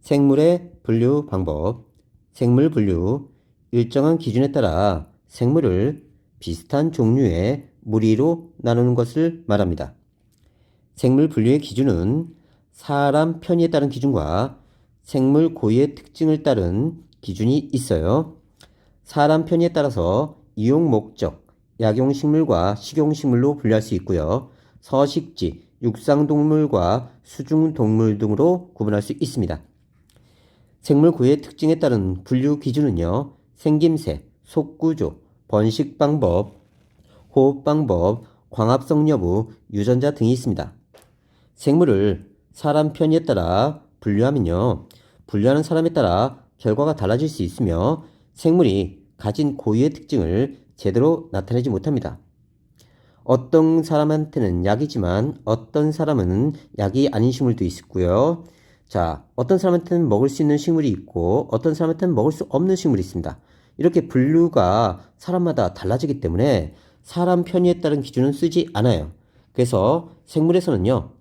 생물의 분류 방법. 생물 분류. 일정한 기준에 따라 생물을 비슷한 종류의 무리로 나누는 것을 말합니다. 생물 분류의 기준은 사람 편의에 따른 기준과 생물 고유의 특징을 따른 기준이 있어요. 사람 편의에 따라서 이용 목적, 약용식물과 식용식물로 분류할 수 있고요. 서식지, 육상동물과 수중동물 등으로 구분할 수 있습니다. 생물 고유의 특징에 따른 분류 기준은요. 생김새, 속구조, 번식 방법, 호흡 방법, 광합성 여부, 유전자 등이 있습니다. 생물을 사람 편의에 따라 분류하면요. 분류하는 사람에 따라 결과가 달라질 수 있으며 생물이 가진 고유의 특징을 제대로 나타내지 못합니다. 어떤 사람한테는 약이지만 어떤 사람은 약이 아닌 식물도 있고요. 자, 어떤 사람한테는 먹을 수 있는 식물이 있고 어떤 사람한테는 먹을 수 없는 식물이 있습니다. 이렇게 분류가 사람마다 달라지기 때문에 사람 편의에 따른 기준은 쓰지 않아요. 그래서 생물에서는요.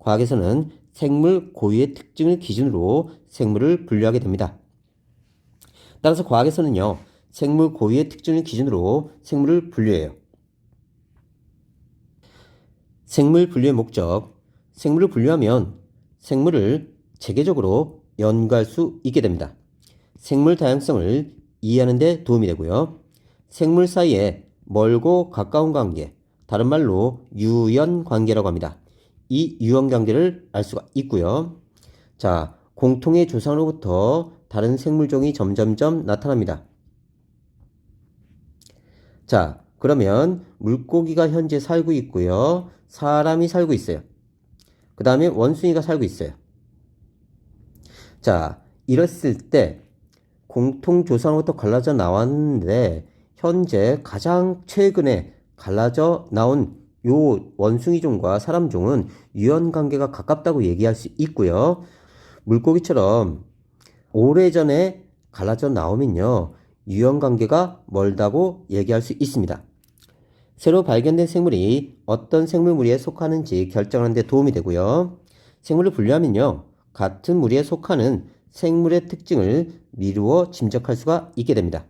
과학에서는 생물 고유의 특징을 기준으로 생물을 분류하게 됩니다. 따라서 과학에서는요. 생물 고유의 특징을 기준으로 생물을 분류해요. 생물 분류의 목적. 생물을 분류하면 생물을 체계적으로 연구할 수 있게 됩니다. 생물 다양성을 이해하는 데 도움이 되고요. 생물 사이에 멀고 가까운 관계, 다른 말로 유연 관계라고 합니다. 이 유연 관계를 알 수가 있고요. 자, 공통의 조상으로부터 다른 생물종이 점점점 나타납니다. 자, 그러면 물고기가 현재 살고 있고요. 사람이 살고 있어요. 그 다음에 원숭이가 살고 있어요. 자, 이랬을 때 공통 조상으로부터 갈라져 나왔는데 현재 가장 최근에 갈라져 나온 요 원숭이종과 사람종은 유연 관계가 가깝다고 얘기할 수 있고요. 물고기처럼 오래전에 갈라져 나오면요. 유연 관계가 멀다고 얘기할 수 있습니다. 새로 발견된 생물이 어떤 생물 무리에 속하는지 결정하는 데 도움이 되고요. 생물을 분류하면요. 같은 무리에 속하는 생물의 특징을 미루어 짐작할 수가 있게 됩니다.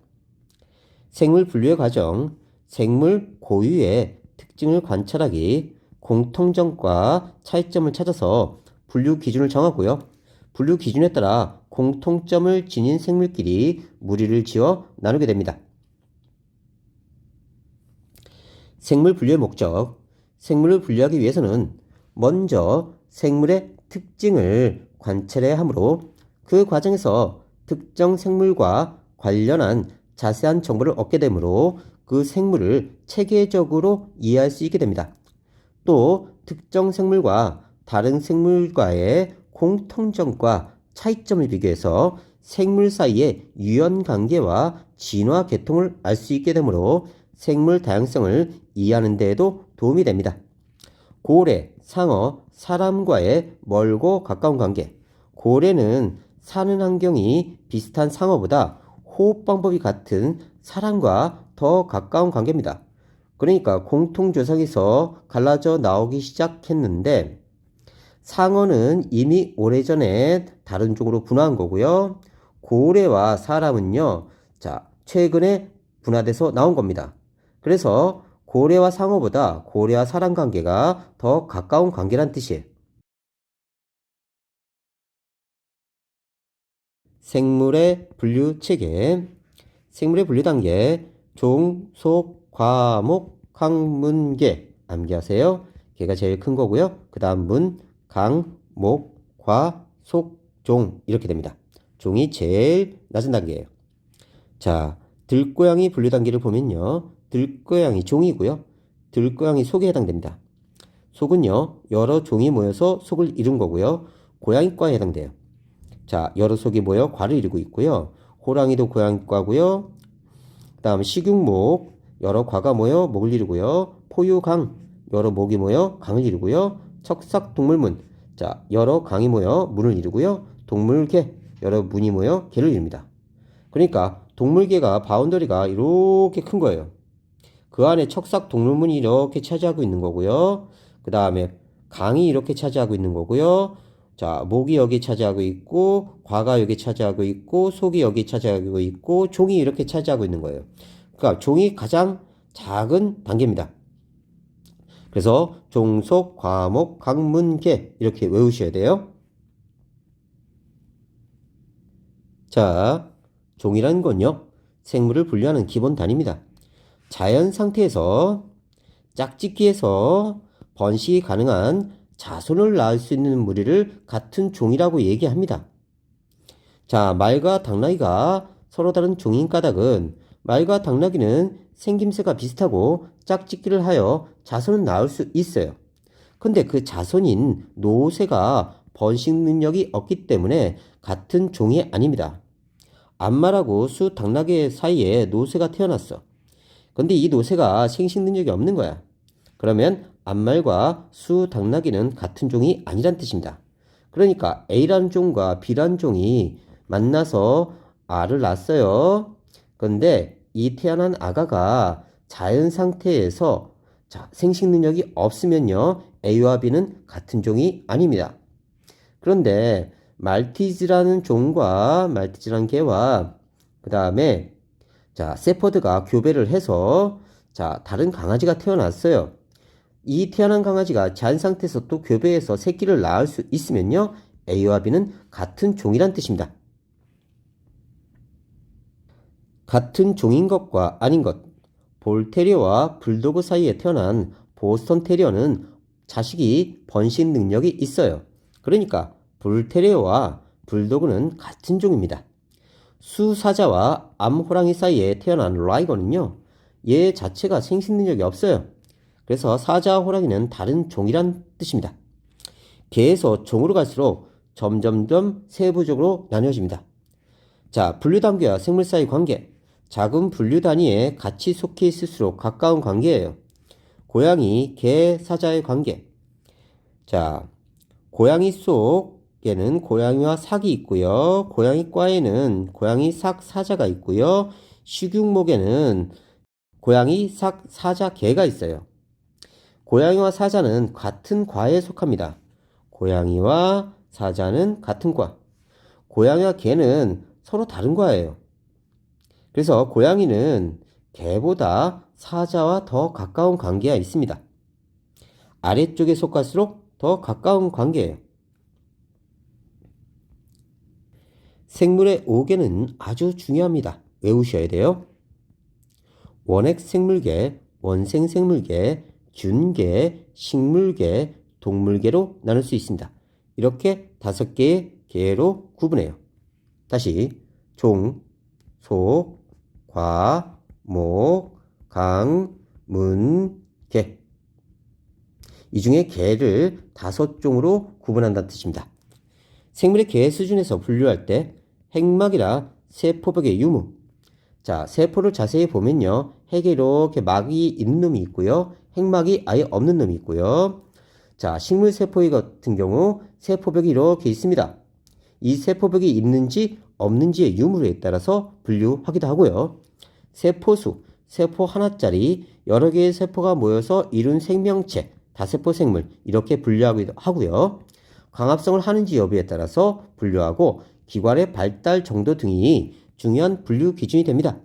생물 분류의 과정, 생물 고유의 특징을 관찰하기, 공통점과 차이점을 찾아서 분류 기준을 정하고요. 분류 기준에 따라 공통점을 지닌 생물끼리 무리를 지어 나누게 됩니다. 생물 분류의 목적. 생물을 분류하기 위해서는 먼저 생물의 특징을 관찰해야 하므로 그 과정에서 특정 생물과 관련한 자세한 정보를 얻게 되므로 그 생물을 체계적으로 이해할 수 있게 됩니다. 또 특정 생물과 다른 생물과의 공통점과 차이점을 비교해서 생물 사이의 유연 관계와 진화 계통을 알 수 있게 되므로 생물 다양성을 이해하는 데에도 도움이 됩니다. 고래, 상어, 사람과의 멀고 가까운 관계. 고래는 사는 환경이 비슷한 상어보다 호흡 방법이 같은 사람과 더 가까운 관계입니다. 그러니까 공통조상에서 갈라져 나오기 시작했는데 상어는 이미 오래전에 다른 쪽으로 분화한 거고요. 고래와 사람은요. 자, 최근에 분화돼서 나온 겁니다. 그래서 고래와 상어보다 고래와 사람 관계가 더 가까운 관계란 뜻이에요. 생물의 분류 체계, 생물의 분류 단계, 종, 속, 과목, 항문 계 암기하세요. 개가 제일 큰 거고요. 그 다음 문, 강, 목, 과, 속, 종 이렇게 됩니다. 종이 제일 낮은 단계예요. 자, 들고양이 분류 단계를 보면요. 들고양이 종이고요. 들고양이 속에 해당됩니다. 속은요. 여러 종이 모여서 속을 이룬 거고요. 고양이과에 해당돼요. 자, 여러 속이 모여 과를 이루고 있고요. 호랑이도 고양이과고요. 그다음 식육목 여러 과가 모여 목을 이루고요. 포유강 여러 목이 모여 강을 이루고요. 척삭동물문 자 여러 강이 모여 문을 이루고요. 동물계 여러 문이 모여 개를 이룹니다. 그러니까 동물계가 바운더리가 이렇게 큰 거예요. 그 안에 척삭동물문이 이렇게 차지하고 있는 거고요. 그 다음에 강이 이렇게 차지하고 있는 거고요. 자, 목이 여기 차지하고 있고, 과가 여기 차지하고 있고, 속이 여기 차지하고 있고, 종이 이렇게 차지하고 있는 거예요. 그러니까 종이 가장 작은 단계입니다. 그래서 종속, 과목, 강문계 이렇게 외우셔야 돼요. 자, 종이라는 건요. 생물을 분류하는 기본 단위입니다. 자연 상태에서 짝짓기에서 번식이 가능한 자손을 낳을 수 있는 무리를 같은 종이라고 얘기합니다. 자, 말과 당나귀가 서로 다른 종인 까닭은 말과 당나귀는 생김새가 비슷하고 짝짓기를 하여 자손을 낳을 수 있어요. 근데 그 자손인 노새가 번식 능력이 없기 때문에 같은 종이 아닙니다. 암말하고 수 당나귀 사이에 노새가 태어났어. 근데 이 노새가 생식 능력이 없는 거야. 그러면 암말과 수 당나귀는 같은 종이 아니란 뜻입니다. 그러니까 A라는 종과 B라는 종이 만나서 알을 낳았어요. 근데 이 태어난 아가가 자연 상태에서 자, 생식 능력이 없으면요. A와 B는 같은 종이 아닙니다. 그런데 말티즈라는 종과 말티즈라는 개와 그 다음에 자, 세퍼드가 교배를 해서 자, 다른 강아지가 태어났어요. 이 태어난 강아지가 자연 상태에서 또 교배해서 새끼를 낳을 수 있으면요. A와 B는 같은 종이란 뜻입니다. 같은 종인 것과 아닌 것. 볼테리어와 불도그 사이에 태어난 보스턴 테리어는 자식이 번식 능력이 있어요. 그러니까 볼테리어와 불도그는 같은 종입니다. 수사자와 암호랑이 사이에 태어난 라이거는요. 얘 자체가 생식 능력이 없어요. 그래서 사자와 호랑이는 다른 종이란 뜻입니다. 개에서 종으로 갈수록 점점점 세부적으로 나뉘어집니다. 자, 분류 단계와 생물 사이 관계. 작은 분류 단위에 같이 속해 있을수록 가까운 관계예요. 고양이, 개, 사자의 관계. 자, 고양이 속에는 고양이와 삭이 있고요. 고양이과에는 고양이 삭 사자가 있고요. 식육목에는 고양이 삭 사자 개가 있어요. 고양이와 사자는 같은 과에 속합니다. 고양이와 사자는 같은 과. 고양이와 개는 서로 다른 과예요. 그래서 고양이는 개보다 사자와 더 가까운 관계가 있습니다. 아래쪽에 속할수록 더 가까운 관계예요. 생물의 5개는 아주 중요합니다. 외우셔야 돼요. 원핵 생물계, 원생 생물계, 균계, 식물계, 동물계로 나눌 수 있습니다. 이렇게 다섯 개의 계로 구분해요. 다시 종, 속, 과, 목, 강, 문, 개. 이 중에 개를 다섯 종으로 구분한다는 뜻입니다. 생물의 개 수준에서 분류할 때 핵막이라 세포벽의 유무. 자, 세포를 자세히 보면요. 핵에 이렇게 막이 있는 놈이 있고요. 핵막이 아예 없는 놈이 있고요. 자, 식물 세포의 같은 경우 세포벽이 이렇게 있습니다. 이 세포벽이 있는지 없는지의 유무에 따라서 분류하기도 하고요. 세포수, 세포 하나짜리 여러 개의 세포가 모여서 이룬 생명체, 다세포 생물 이렇게 분류하기도 하고요. 광합성을 하는지 여부에 따라서 분류하고 기관의 발달 정도 등이 중요한 분류 기준이 됩니다.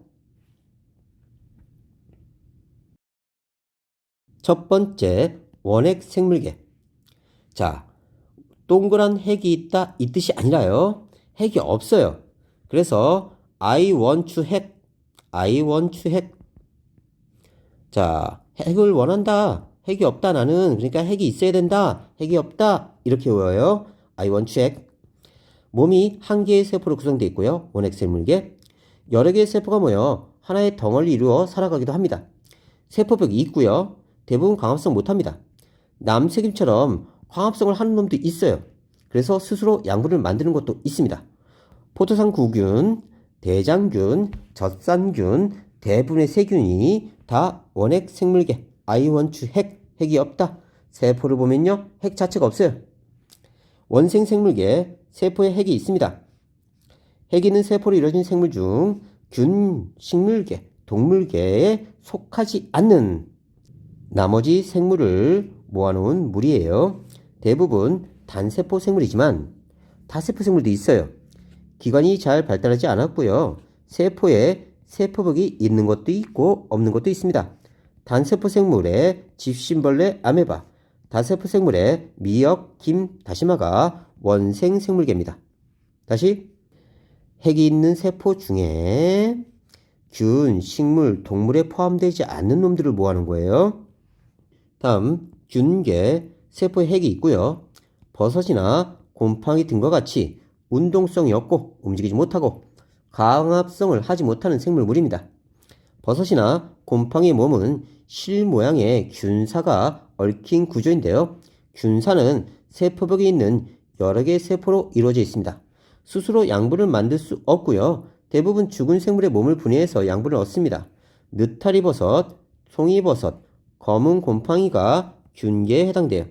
첫 번째, 원핵 생물계. 자, 동그란 핵이 있다 이 뜻이 아니라요. 핵이 없어요. 그래서 I want to 핵, I want to 핵. 자, 핵을 원한다. 핵이 없다 나는. 그러니까 핵이 있어야 된다. 핵이 없다. 이렇게 외워요. I want to 핵. 몸이 한 개의 세포로 구성되어 있고요. 원핵 생물계. 여러 개의 세포가 모여 하나의 덩어리를 이루어 살아가기도 합니다. 세포벽이 있고요. 대부분 광합성 못합니다. 남색임처럼 광합성을 하는 놈도 있어요. 그래서 스스로 양분을 만드는 것도 있습니다. 포도상 구균, 대장균, 젖산균, 대부분의 세균이 다 원핵 생물계, 아이원추 핵, 핵이 없다. 세포를 보면요, 핵 자체가 없어요. 원생 생물계, 세포에 핵이 있습니다. 핵이 있는 세포로 이루어진 생물 중 균, 식물계, 동물계에 속하지 않는 나머지 생물을 모아놓은 물이에요. 대부분 단세포 생물이지만 다세포 생물도 있어요. 기관이 잘 발달하지 않았고요. 세포에 세포벽이 있는 것도 있고 없는 것도 있습니다. 단세포 생물의 집신벌레 아메바, 다세포 생물의 미역, 김, 다시마가 원생 생물계입니다. 다시 핵이 있는 세포 중에 균, 식물, 동물에 포함되지 않는 놈들을 모아는 거예요. 다음 균계, 세포에 핵이 있고요. 버섯이나 곰팡이 등과 같이 운동성이 없고 움직이지 못하고 강압성을 하지 못하는 생물물입니다. 버섯이나 곰팡이의 몸은 실 모양의 균사가 얽힌 구조인데요. 균사는 세포벽에 있는 여러 개의 세포로 이루어져 있습니다. 스스로 양분을 만들 수 없고요. 대부분 죽은 생물의 몸을 분해해서 양분을 얻습니다. 느타리 버섯, 송이 버섯, 검은 곰팡이가 균계에 해당돼요.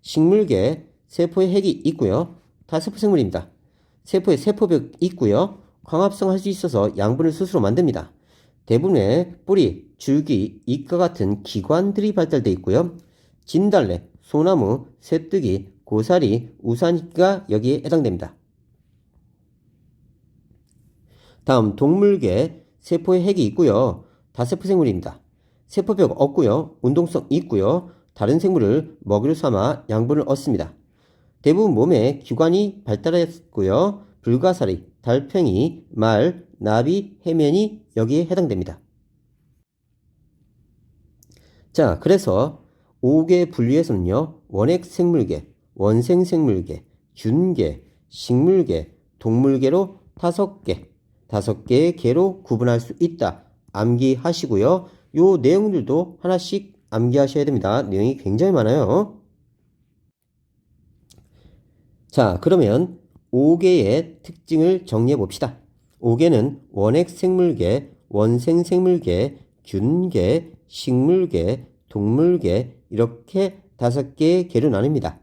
식물계, 세포에 핵이 있고요. 다 세포 생물입니다. 세포에 세포벽 있고요. 광합성 할 수 있어서 양분을 스스로 만듭니다. 대부분의 뿌리, 줄기, 잎과 같은 기관들이 발달돼 있고요. 진달래, 소나무, 새뜨기, 고사리, 우산이가 여기에 해당됩니다. 다음 동물계 세포에 핵이 있고요. 다세포 생물입니다. 세포벽 없고요. 운동성 있고요. 다른 생물을 먹이로 삼아 양분을 얻습니다. 대부분 몸에 기관이 발달했고요. 불가사리, 달팽이, 말, 나비, 해면이 여기에 해당됩니다. 자, 그래서 5개 분류에서는요. 원핵 생물계, 원생 생물계, 균계, 식물계, 동물계로 5개, 5개의 계로 구분할 수 있다. 암기하시고요. 요 내용들도 하나씩 암기하셔야 됩니다. 내용이 굉장히 많아요. 자, 그러면 5개의 특징을 정리해 봅시다. 5개는 원핵 생물계, 원생 생물계, 균계, 식물계, 동물계 이렇게 다섯 개의 계로 나눕니다.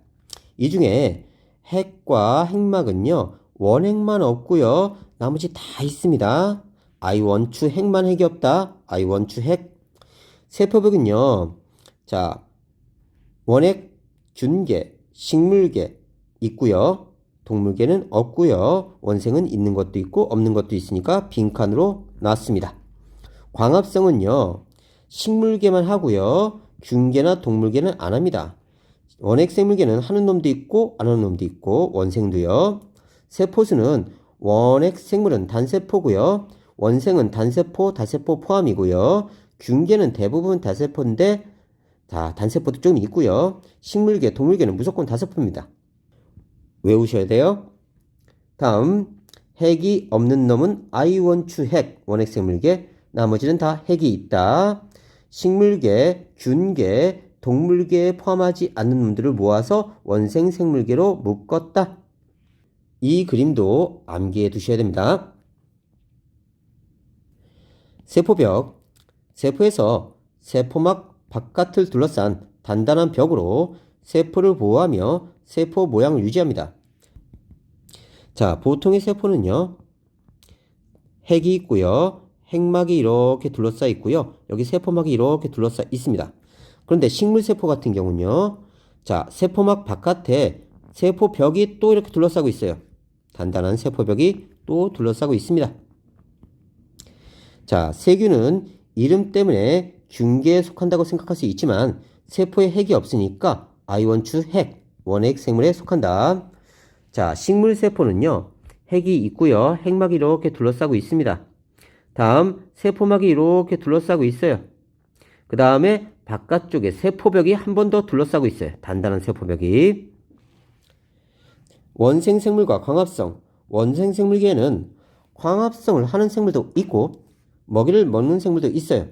이 중에 핵과 핵막은요, 원핵만 없고요, 나머지 다 있습니다. To 핵만 핵이 없다. To 핵. 세포벽은요, 자, 원핵, 균계, 식물계 있고요. 동물계는 없고요. 원생은 있는 것도 있고 없는 것도 있으니까 빈칸으로 놨습니다. 광합성은요. 식물계만 하고요. 균계나 동물계는 안 합니다. 원핵 생물계는 하는 놈도 있고 안 하는 놈도 있고 원생도요. 세포수는 원핵 생물은 단세포고요. 원생은 단세포, 다세포 포함이고요. 균계는 대부분 다세포인데 다 단세포도 좀 있고요. 식물계, 동물계는 무조건 다세포입니다. 외우셔야 돼요. 다음 핵이 없는 놈은 to 핵 원핵 생물계 나머지는 다 핵이 있다. 식물계, 균계, 동물계에 포함하지 않는 놈들을 모아서 원생 생물계로 묶었다. 이 그림도 암기해 두셔야 됩니다. 세포벽. 세포에서 세포막 바깥을 둘러싼 단단한 벽으로 세포를 보호하며 세포 모양을 유지합니다. 자, 보통의 세포는요. 핵이 있고요. 핵막이 이렇게 둘러싸 있고요. 여기 세포막이 이렇게 둘러싸 있습니다. 그런데 식물 세포 같은 경우는요. 자, 세포막 바깥에 세포 벽이 또 이렇게 둘러싸고 있어요. 단단한 세포 벽이 또 둘러싸고 있습니다. 자, 세균은 이름 때문에 균계에 속한다고 생각할 수 있지만 세포에 핵이 없으니까 아이원추 핵, 원핵 생물에 속한다. 자, 식물 세포는요. 핵이 있고요. 핵막이 이렇게 둘러싸고 있습니다. 다음 세포막이 이렇게 둘러싸고 있어요. 그 다음에 바깥쪽에 세포벽이 한 번 더 둘러싸고 있어요. 단단한 세포벽이. 원생 생물과 광합성. 원생 생물계에는 광합성을 하는 생물도 있고 먹이를 먹는 생물도 있어요.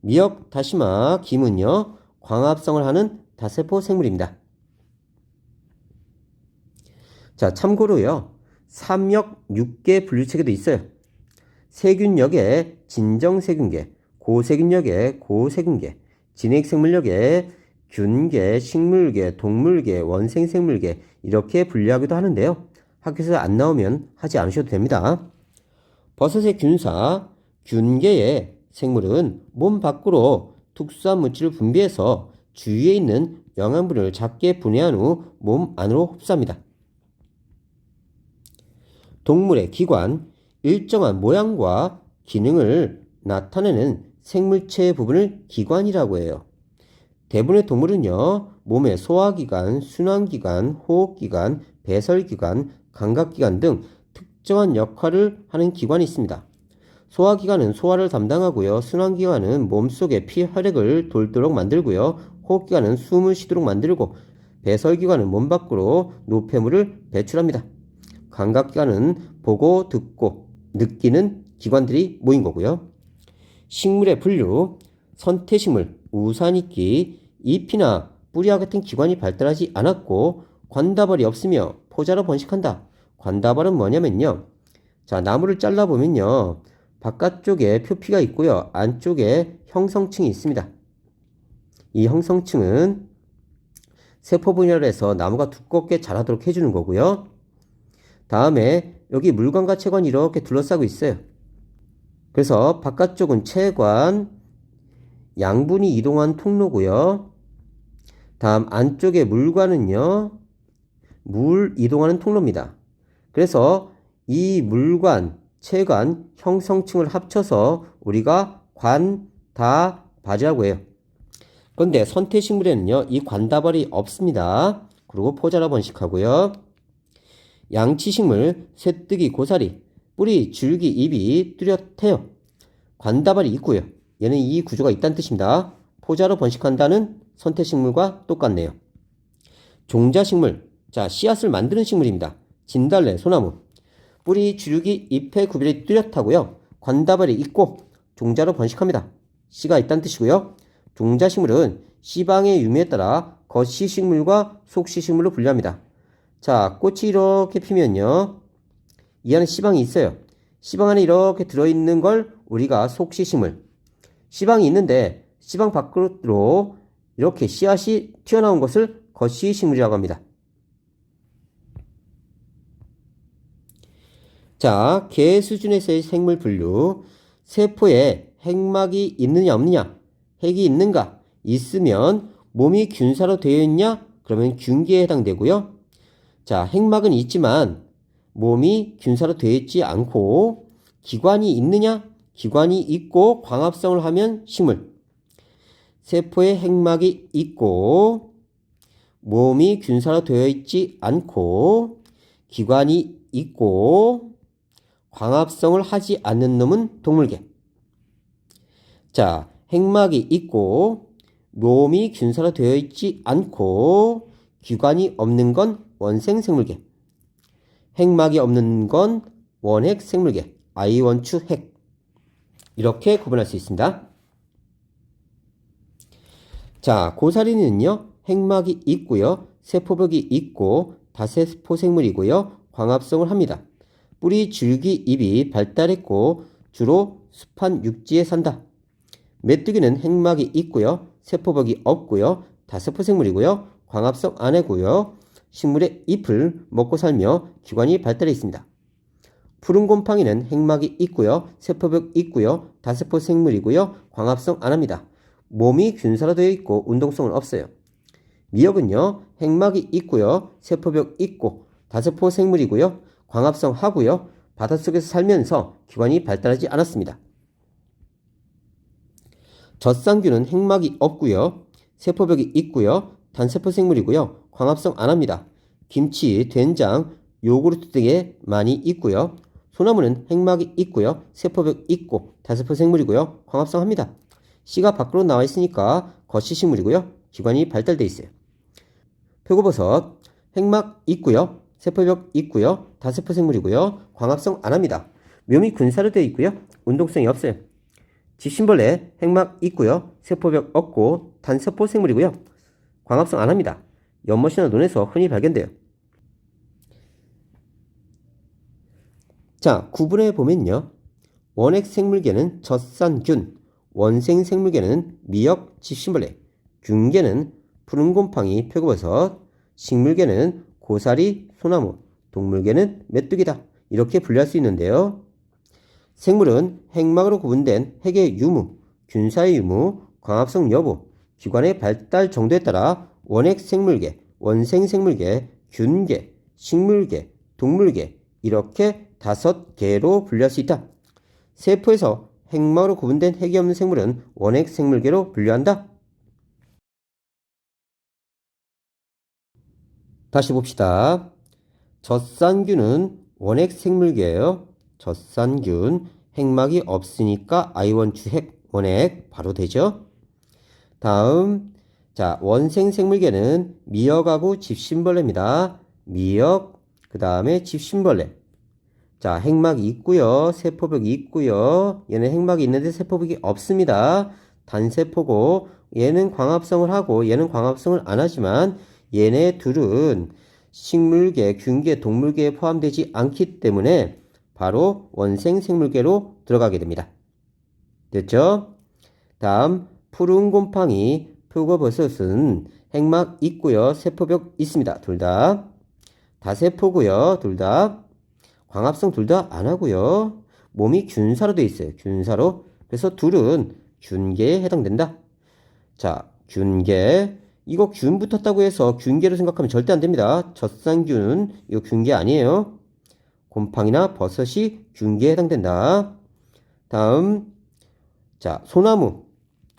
미역, 다시마, 김은요. 광합성을 하는 다세포 생물입니다. 자, 참고로요. 삼역 6개 분류체계도 있어요. 세균역에 진정세균계, 고세균역에 고세균계, 진핵생물역에 균계, 식물계, 동물계, 원생생물계 이렇게 분류하기도 하는데요. 학교에서 안 나오면 하지 않으셔도 됩니다. 버섯의 균사, 균계의 생물은 몸 밖으로 특수한 물질을 분비해서 주위에 있는 영양분을 작게 분해한 후 몸 안으로 흡수합니다. 동물의 기관, 일정한 모양과 기능을 나타내는 생물체 부분을 기관이라고 해요. 대부분의 동물은요, 몸의 소화기관, 순환기관, 호흡기관, 배설기관, 감각기관 등 특정한 역할을 하는 기관이 있습니다. 소화기관은 소화를 담당하고요. 순환기관은 몸속에 피 혈액을 돌도록 만들고요. 호흡기관은 숨을 쉬도록 만들고 배설기관은 몸 밖으로 노폐물을 배출합니다. 감각기관은 보고 듣고 느끼는 기관들이 모인 거고요. 식물의 분류, 선태식물, 우산이끼, 잎이나 뿌리와 같은 기관이 발달하지 않았고 관다발이 없으며 포자로 번식한다. 관다발은 뭐냐면요. 자, 나무를 잘라보면요. 바깥쪽에 표피가 있고요. 안쪽에 형성층이 있습니다. 이 형성층은 세포 분열해서 나무가 두껍게 자라도록 해주는 거고요. 다음에 여기 물관과 체관이 이렇게 둘러싸고 있어요. 그래서 바깥쪽은 체관, 양분이 이동한 통로고요. 다음 안쪽에 물관은요. 물 이동하는 통로입니다. 그래서 이 물관, 체관, 형성층을 합쳐서 우리가 관, 다, 바지라고 해요. 그런데 선태식물에는요, 이 관다발이 없습니다. 그리고 포자라 번식하고요. 양치식물, 쇠뜨기, 고사리, 뿌리, 줄기, 잎이 뚜렷해요. 관다발이 있고요. 얘는 이 구조가 있다는 뜻입니다. 포자로 번식한다는 선태식물과 똑같네요. 종자식물, 자 씨앗을 만드는 식물입니다. 진달래, 소나무, 뿌리, 줄기, 잎의 구별이 뚜렷하고요. 관다발이 있고 종자로 번식합니다. 씨가 있다는 뜻이고요. 종자식물은 씨방의 유무에 따라 겉씨식물과 속씨식물로 분류합니다. 자, 꽃이 이렇게 피면요. 이 안에 씨방이 있어요. 씨방 안에 이렇게 들어있는 걸 우리가 속씨식물. 씨방이 있는데 씨방 밖으로 이렇게 씨앗이 튀어나온 것을 겉씨식물이라고 합니다. 자, 개 수준에서의 생물 분류. 세포에 핵막이 있느냐 없느냐? 핵이 있는가? 있으면 몸이 균사로 되어 있냐? 그러면 균계에 해당되고요. 자, 핵막은 있지만 몸이 균사로 되어 있지 않고 기관이 있느냐? 기관이 있고 광합성을 하면 식물. 세포에 핵막이 있고 몸이 균사로 되어 있지 않고 기관이 있고 광합성을 하지 않는 놈은 동물계. 자, 핵막이 있고 몸이 균사로 되어 있지 않고 기관이 없는 건 원생 생물계. 핵막이 없는 건 원핵 생물계. 아이원추 핵. 이렇게 구분할 수 있습니다. 자, 고사리는요, 핵막이 있고요, 세포벽이 있고, 다세포 생물이고요, 광합성을 합니다. 뿌리, 줄기, 잎이 발달했고 주로 습한 육지에 산다. 메뚜기는 핵막이 있고요. 세포벽이 없고요. 다세포 생물이고요. 광합성 안 해고요. 식물의 잎을 먹고 살며 기관이 발달해 있습니다. 푸른 곰팡이는 핵막이 있고요. 세포벽 있고요. 다세포 생물이고요. 광합성 안 합니다. 몸이 균사로 되어 있고 운동성은 없어요. 미역은요. 핵막이 있고요. 세포벽 있고 다세포 생물이고요. 광합성 하고요. 바닷속에서 살면서 기관이 발달하지 않았습니다. 젖상균은 핵막이 없고요. 세포벽이 있고요. 단세포 생물이고요. 광합성 안 합니다. 김치, 된장, 요구르트 등에 많이 있고요. 소나무는 핵막이 있고요. 세포벽 있고 단세포 생물이고요. 광합성 합니다. 씨가 밖으로 나와 있으니까 겉이 식물이고요. 기관이 발달돼 있어요. 표고버섯 핵막 있고요. 세포벽 있고요. 다세포 생물이고요. 광합성 안 합니다. 묘미 군사로 되어 있고요. 운동성이 없어요. 지신벌레 핵막 있고요. 세포벽 없고 단세포 생물이고요. 광합성 안 합니다. 연못이나 논에서 흔히 발견돼요. 자, 구분해 보면요. 원핵 생물계는 젖산균, 원생 생물계는 미역, 지신벌레, 균계는 푸른 곰팡이, 표고버섯, 식물계는 고사리, 소나무, 동물계는 메뚜기다. 이렇게 분류할 수 있는데요. 생물은 핵막으로 구분된 핵의 유무, 균사의 유무, 광합성 여부, 기관의 발달 정도에 따라 원핵 생물계, 원생 생물계, 균계, 식물계, 동물계 이렇게 다섯 개로 분류할 수 있다. 세포에서 핵막으로 구분된 핵이 없는 생물은 원핵 생물계로 분류한다. 다시 봅시다. 젖산균은 원핵 생물계예요. 젖산균 핵막이 없으니까 아이원 주핵 원핵 바로 되죠. 다음 자 원생 생물계는 미역하고 집신벌레입니다. 미역 그 다음에 집신벌레 자 핵막이 있고요. 세포벽이 있고요. 얘는 핵막이 있는데 세포벽이 없습니다. 단세포고 얘는 광합성을 하고 얘는 광합성을 안 하지만 얘네 둘은 식물계, 균계, 동물계에 포함되지 않기 때문에 바로 원생 생물계로 들어가게 됩니다. 됐죠? 다음 푸른 곰팡이, 표고버섯은 핵막 있고요. 세포벽 있습니다. 둘 다. 다세포고요. 둘 다. 광합성 둘 다 안 하고요. 몸이 균사로 돼 있어요. 균사로. 그래서 둘은 균계에 해당된다. 자, 균계. 이거 균 붙었다고 해서 균계로 생각하면 절대 안 됩니다. 젖산균은 이거 균계 아니에요. 곰팡이나 버섯이 균계에 해당된다. 다음, 자, 소나무,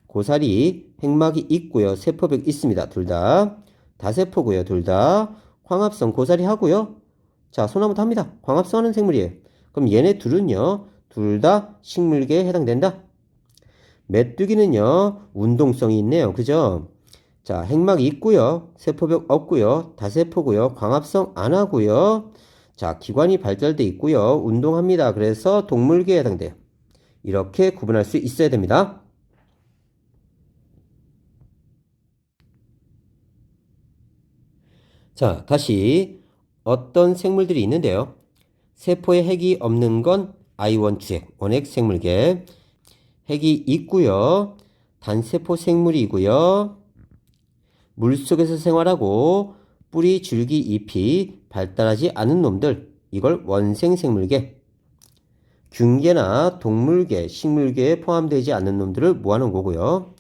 고사리, 핵막이 있고요. 세포벽 있습니다. 둘 다. 다세포고요. 둘 다. 광합성 고사리 하고요. 자, 소나무도 합니다. 광합성하는 생물이에요. 그럼 얘네 둘은요. 둘 다 식물계에 해당된다. 메뚜기는요. 운동성이 있네요. 그죠? 자, 핵막이 있고요. 세포벽 없고요. 다세포고요. 광합성 안 하고요. 자, 기관이 발달돼 있고요. 운동합니다. 그래서 동물계에 해당돼요. 이렇게 구분할 수 있어야 됩니다. 자, 다시 어떤 생물들이 있는데요. 세포에 핵이 없는 건 아이원 주핵, 원핵 생물계. 핵이 있고요. 단세포 생물이고요. 물 속에서 생활하고 뿌리, 줄기, 잎이 발달하지 않은 놈들. 이걸 원생 생물계. 균계나 동물계, 식물계에 포함되지 않는 놈들을 모아놓은 거고요.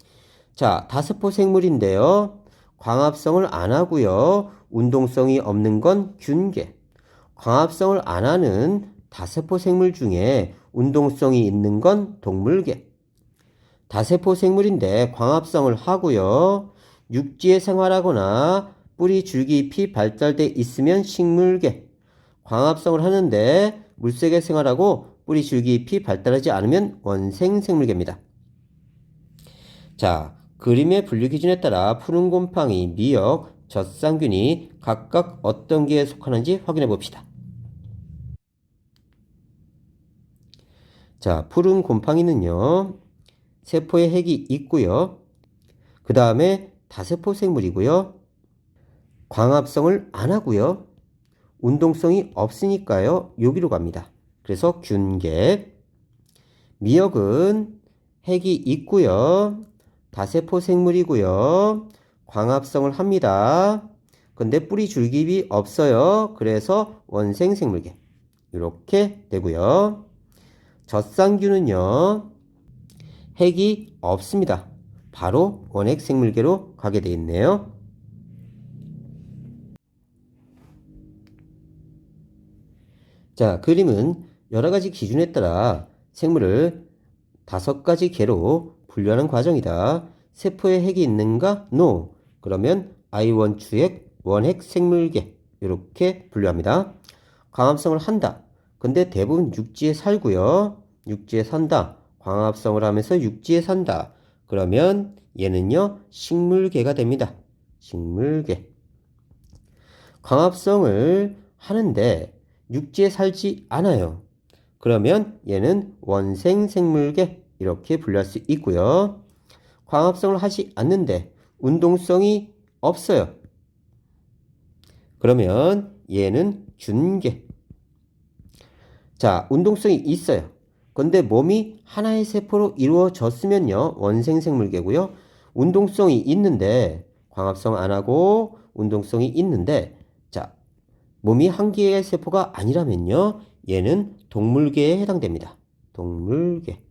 자, 다세포 생물인데요. 광합성을 안 하고요. 운동성이 없는 건 균계. 광합성을 안 하는 다세포 생물 중에 운동성이 있는 건 동물계. 다세포 생물인데 광합성을 하고요. 육지에 생활하거나 뿌리 줄기 잎이 발달돼 있으면 식물계. 광합성을 하는데 물색에 생활하고 뿌리 줄기 잎이 발달하지 않으면 원생 생물계입니다. 자, 그림의 분류 기준에 따라 푸른 곰팡이, 미역, 젖상균이 각각 어떤 개에 속하는지 확인해 봅시다. 자, 푸른 곰팡이는요, 세포에 핵이 있고요. 그 다음에 다세포 생물이고요. 광합성을 안 하고요. 운동성이 없으니까요. 여기로 갑니다. 그래서 균계. 미역은 핵이 있고요. 다세포 생물이고요. 광합성을 합니다. 근데 뿌리 줄기비 없어요. 그래서 원생 생물계. 이렇게 되고요. 젖상균은요. 핵이 없습니다. 바로 원핵 생물계로 가게 되어 있네요. 자, 그림은 여러 가지 기준에 따라 생물을 다섯 가지 개로 분류하는 과정이다. 세포에 핵이 있는가? No. 그러면 I1 주핵, 원핵 생물계 이렇게 분류합니다. 광합성을 한다. 근데 대부분 육지에 살고요. 육지에 산다. 광합성을 하면서 육지에 산다. 그러면 얘는요 식물계가 됩니다. 식물계. 광합성을 하는데 육지에 살지 않아요. 그러면 얘는 원생 생물계 이렇게 분류할 수 있고요. 광합성을 하지 않는데 운동성이 없어요. 그러면 얘는 균계. 자, 운동성이 있어요. 근데 몸이 하나의 세포로 이루어졌으면요. 원생생물계고요. 운동성이 있는데 광합성 안 하고 운동성이 있는데 자, 몸이 한 개의 세포가 아니라면요. 얘는 동물계에 해당됩니다. 동물계.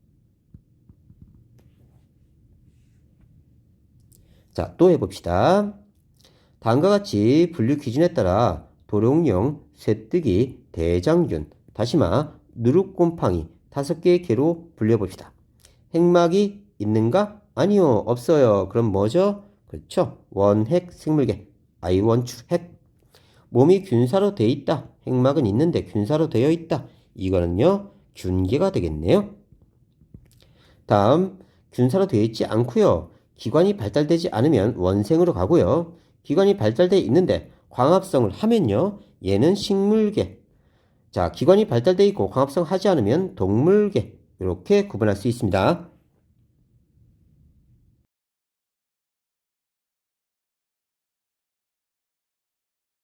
자, 또 해봅시다. 다음과 같이 분류 기준에 따라 도룡령, 쇠뜨기, 대장균, 다시마, 누룩곰팡이 다섯 개의 개로 분류해봅시다. 핵막이 있는가? 아니요, 없어요. 그럼 뭐죠? 그렇죠. 원핵 생물계, 아이원추 핵. 몸이 균사로 되어 있다. 핵막은 있는데 균사로 되어 있다. 이거는요, 균계가 되겠네요. 다음, 균사로 되어 있지 않고요. 기관이 발달되지 않으면 원생으로 가고요. 기관이 발달되어 있는데 광합성을 하면요. 얘는 식물계. 자, 기관이 발달되어 있고 광합성 하지 않으면 동물계. 이렇게 구분할 수 있습니다.